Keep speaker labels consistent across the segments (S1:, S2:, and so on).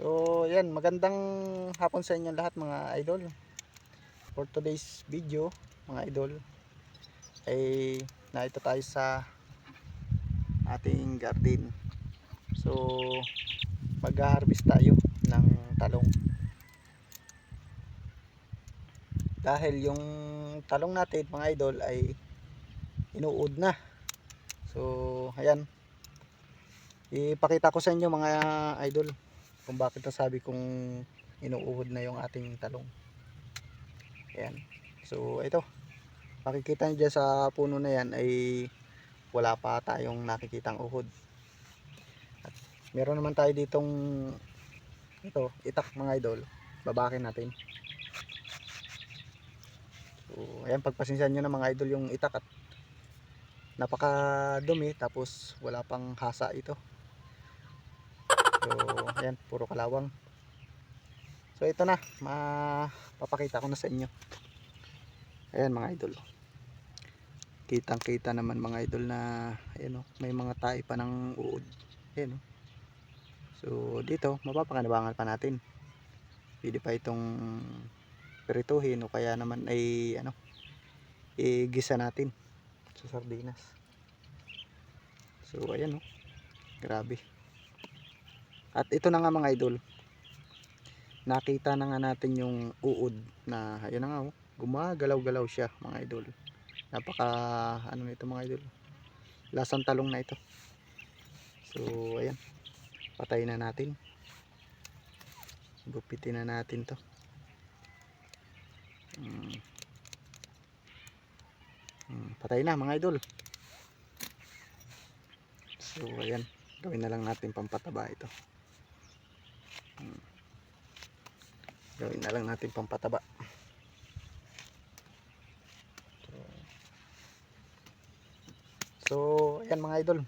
S1: So, yan, magandang hapon sa inyo lahat mga idol. For today's video, mga idol, ay naito tayo sa ating garden. So, mag-harvest tayo ng talong. Dahil yung talong natin, mga idol, ay inuud na. So, ayan. Ipakita ko sa inyo mga idol kung bakit nasabi kong inuuhod na yung ating talong. Ayan. So, ito. Makikita nyo dyan sa puno na yan ay wala pa tayong nakikitang uhod. At meron naman tayo ditong ito, itak mga idol. Babakin natin. So, ayan, pagpasensyahan nyo na mga idol yung itak at napakadumi tapos wala pang hasa ito. So, ayan, puro kalawang. So, ito na. Mapapakita ko na sa inyo. Ayan, mga idol. Kitang-kita naman mga idol na ayan, oh, may mga tae pa ng uod. Ayan, oh. So, dito, mapapakanabangan pa natin. Pwede pa itong perituhin o kaya naman ay ano, igisa natin sa sardinas. So, ayan, oh. Grabe. At ito na nga mga idol. Nakita na nga natin yung uod na ayun na nga oh, gumagalaw-galaw siya mga idol. Napaka ano nito mga idol. Lasang talong na ito. So ayan. Patay na natin. Gupitin na natin to. Hmm. Hmm, patay na mga idol. So ayan. Gawin na lang natin pampataba ito. Hmm. Gawin na lang natin pampataba. So, ayan mga idol.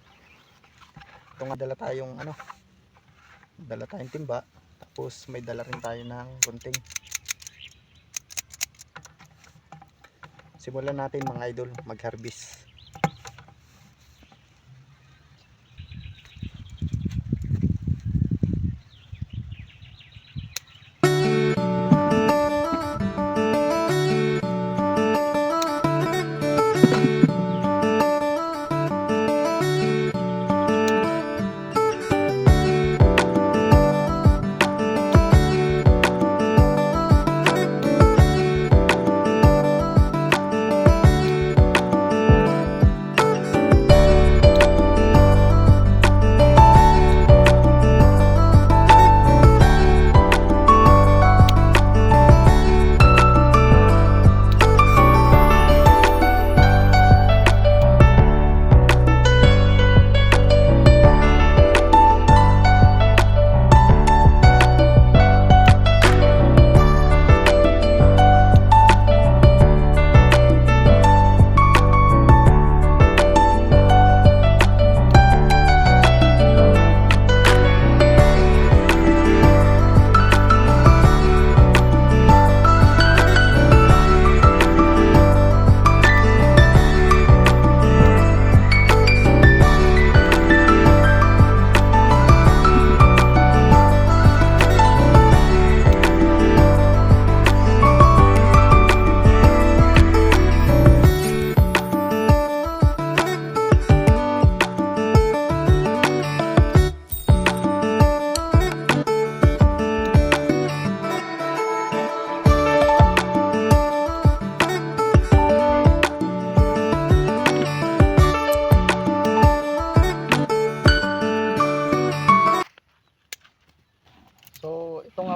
S1: Ito nga dala tayong ano. Dala tayong timba. Tapos may dala rin tayo ng gunting. Simulan natin mga idol mag-harvest.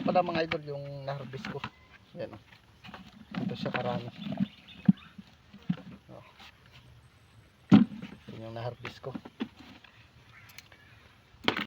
S1: Pala mga idol yung na-harvest ko. Yan o. Ito siya karami. Oh. Yan yung na-harvest ko.